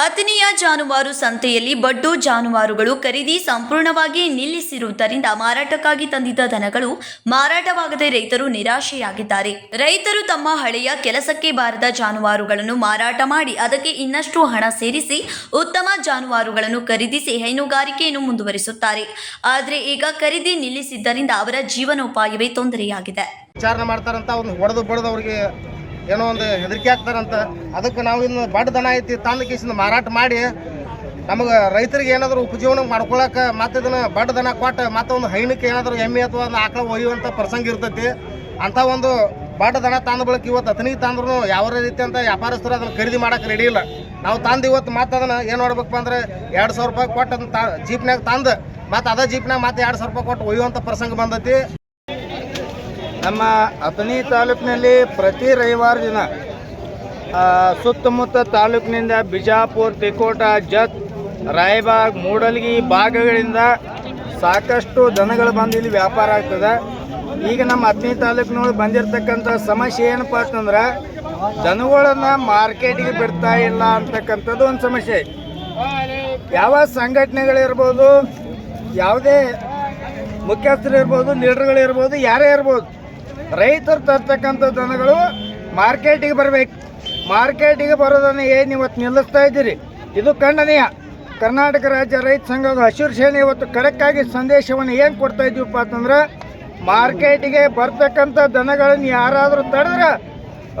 ಅಥಣಿಯ ಜಾನುವಾರು ಸಂತೆಯಲ್ಲಿ ಬಡ್ಡು ಜಾನುವಾರುಗಳು ಖರೀದಿ ಸಂಪೂರ್ಣವಾಗಿ ನಿಲ್ಲಿಸಿರುವುದರಿಂದ ಮಾರಾಟಕ್ಕಾಗಿ ತಂದಿದ್ದ ದನಗಳು ಮಾರಾಟವಾಗದೆ ರೈತರು ನಿರಾಶೆಯಾಗಿದ್ದಾರೆ. ರೈತರು ತಮ್ಮ ಹಳೆಯ ಕೆಲಸಕ್ಕೆ ಬಾರದ ಜಾನುವಾರುಗಳನ್ನು ಮಾರಾಟ ಮಾಡಿ ಅದಕ್ಕೆ ಇನ್ನಷ್ಟು ಹಣ ಸೇರಿಸಿ ಉತ್ತಮ ಜಾನುವಾರುಗಳನ್ನು ಖರೀದಿಸಿ ಹೈನುಗಾರಿಕೆಯನ್ನು ಮುಂದುವರಿಸುತ್ತಾರೆ. ಆದರೆ ಈಗ ಖರೀದಿ ನಿಲ್ಲಿಸಿದ್ದರಿಂದ ಅವರ ಜೀವನೋಪಾಯವೇ ತೊಂದರೆಯಾಗಿದೆ. ವಿಚಾರಣೆ ಮಾಡ್ತಾರಂತ ಹೊಡೆದು ಬಡದು ಅವ್ರಿಗೆ ಏನೋ ಒಂದು ಹೆದರಿಕೆ ಆಗ್ತಾರಂತ. ಅದಕ್ಕೆ ನಾವು ಇನ್ನು ಬಡ್ ದನ ಐತಿ ತಂದು ಕೇಸಿಂದ ಮಾರಾಟ ಮಾಡಿ, ನಮಗೆ ರೈತರಿಗೆ ಏನಾದರೂ ಉಪಜೀವನ ಮಾಡ್ಕೊಳಕ್ಕೆ ಮತ್ತೆ ಇದನ್ನು ಬಡ್ ದನ ಕೊಟ್ಟು ಒಂದು ಹೈನಕ್ಕೆ ಏನಾದರೂ ಎಮ್ಮೆ ಅಥವಾ ಒಂದು ಆಕಳ ಒಯ್ಯುವಂಥ ಪ್ರಸಂಗ ಇರ್ತೈತಿ. ಅಂಥ ಒಂದು ಬಡ್ ದನ ತಂದ ಬಳಕೆ ಇವತ್ತು ಅತನಿಗೆ ತಂದ್ರೂ ಯಾವ ರೀತಿ ಅಂತ ವ್ಯಾಪಾರಸ್ಥರು ಅದನ್ನು ಖರೀದಿ ಮಾಡೋಕೆ ರೆಡಿ ಇಲ್ಲ. ನಾವು ತಂದು ಇವತ್ತು ಮತ್ತೆ ಅದನ್ನು ಏನು ಮಾಡ್ಬೇಕಪ್ಪ ಅಂದ್ರೆ ಎರಡು ಸಾವಿರ ರೂಪಾಯಿ ಕೊಟ್ಟು ಅದನ್ನು ತಾ ಜೀಪ್ನಾಗ ತಂದು, ಮತ್ತು ಅದೇ ಜೀಪ್ನಾಗ ಮತ್ತೆ ಎರಡು ಸಾವಿರ ರೂಪಾಯಿ ಕೊಟ್ಟು ಒಯ್ಯುವಂಥ ಪ್ರಸಂಗ ಬಂದೈತಿ. ನಮ್ಮ ಅಥಣಿ ತಾಲೂಕಿನಲ್ಲಿ ಪ್ರತಿ ರವಿವಾರ ದಿನ ಸುತ್ತಮುತ್ತ ತಾಲೂಕಿನಿಂದ ಬಿಜಾಪುರ, ತಿಕೋಟ, ಜತ್, ರಾಯಬಾಗ್, ಮೂಡಲ್ಗಿ ಭಾಗಗಳಿಂದ ಸಾಕಷ್ಟು ದನಗಳು ಬಂದು ಇಲ್ಲಿ ವ್ಯಾಪಾರ ಆಗ್ತದೆ ಈಗ ನಮ್ಮ ಅಥಣಿ ತಾಲೂಕಿನೊಳಗೆ ಬಂದಿರತಕ್ಕಂಥ ಸಮಸ್ಯೆ ಏನಪ್ಪ ಅಂತಂದ್ರೆ, ದನಗಳನ್ನ ಮಾರ್ಕೆಟಿಗೆ ಬಿಡ್ತಾ ಇಲ್ಲ ಅಂತಕ್ಕಂಥದ್ದು ಒಂದು ಸಮಸ್ಯೆ. ಯಾವ ಸಂಘಟನೆಗಳಿರ್ಬೋದು, ಯಾವುದೇ ಮುಖ್ಯಸ್ಥರು ಇರ್ಬೋದು ಲೀಡರ್ಗಳು ಇರ್ಬೋದು ಯಾರೇ ಇರ್ಬೋದು ರೈತರು ತರ್ತಕ್ಕಂಥ ದನಗಳು ಮಾರ್ಕೆಟಿಗೆ ಬರಬೇಕು. ಮಾರ್ಕೆಟಿಗೆ ಬರೋದನ್ನು ಏನು ಇವತ್ತು ನಿಲ್ಲಿಸ್ತಾ ಇದ್ದೀರಿ? ಇದು ಖಂಡನೀಯ. ಕರ್ನಾಟಕ ರಾಜ್ಯ ರೈತ ಸಂಘದ ಹಸಿರು ಸೇನೆ ಇವತ್ತು ಕಡಕ್ಕಾಗಿ ಸಂದೇಶವನ್ನು ಏನು ಕೊಡ್ತಾ ಇದ್ದೀವಪ್ಪ ಅಂತಂದ್ರೆ, ಮಾರ್ಕೆಟಿಗೆ ಬರ್ತಕ್ಕಂಥ ದನಗಳನ್ನು ಯಾರಾದರೂ ತಡೆದ್ರೆ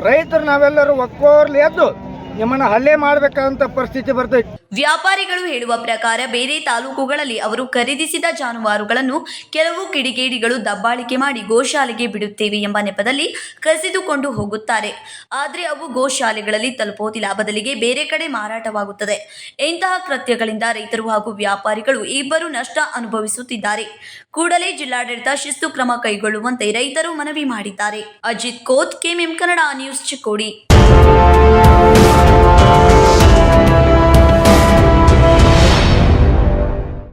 ರೈತರು ನಾವೆಲ್ಲರೂ ಒಕ್ಕೋರ್ಲಿ ಎದ್ದು ಹಲ್ಲೆ ಮಾಡಬೇಕಂತ ಪರಿಸ್ಥಿತಿ ಬರ್ತೈತಿ. ವ್ಯಾಪಾರಿಗಳು ಹೇಳುವ ಪ್ರಕಾರ ಬೇರೆ ತಾಲೂಕುಗಳಲ್ಲಿ ಅವರು ಖರೀದಿಸಿದ ಜಾನುವಾರುಗಳನ್ನು ಕೆಲವು ಕಿಡಿಗೇಡಿಗಳು ದಬ್ಬಾಳಿಕೆ ಮಾಡಿ ಗೋಶಾಲೆಗೆ ಬಿಡುತ್ತೇವೆ ಎಂಬ ನೆಪದಲ್ಲಿ ಕಸಿದುಕೊಂಡು ಹೋಗುತ್ತಾರೆ. ಆದರೆ ಅವು ಗೋಶಾಲೆಗಳಲ್ಲಿ ತಲುಪುವುದಿಲ್ಲ ಬದಲಿಗೆ ಬೇರೆ ಕಡೆ ಮಾರಾಟವಾಗುತ್ತದೆ. ಇಂತಹ ಕೃತ್ಯಗಳಿಂದ ರೈತರು ಹಾಗೂ ವ್ಯಾಪಾರಿಗಳು ಇಬ್ಬರು ನಷ್ಟ ಅನುಭವಿಸುತ್ತಿದ್ದಾರೆ. ಕೂಡಲೇ ಜಿಲ್ಲಾಡಳಿತ ಶಿಸ್ತು ಕ್ರಮ ಕೈಗೊಳ್ಳುವಂತೆ ರೈತರು ಮನವಿ ಮಾಡಿದ್ದಾರೆ. Ajit Koth, K M M Kannada news Chikkodi.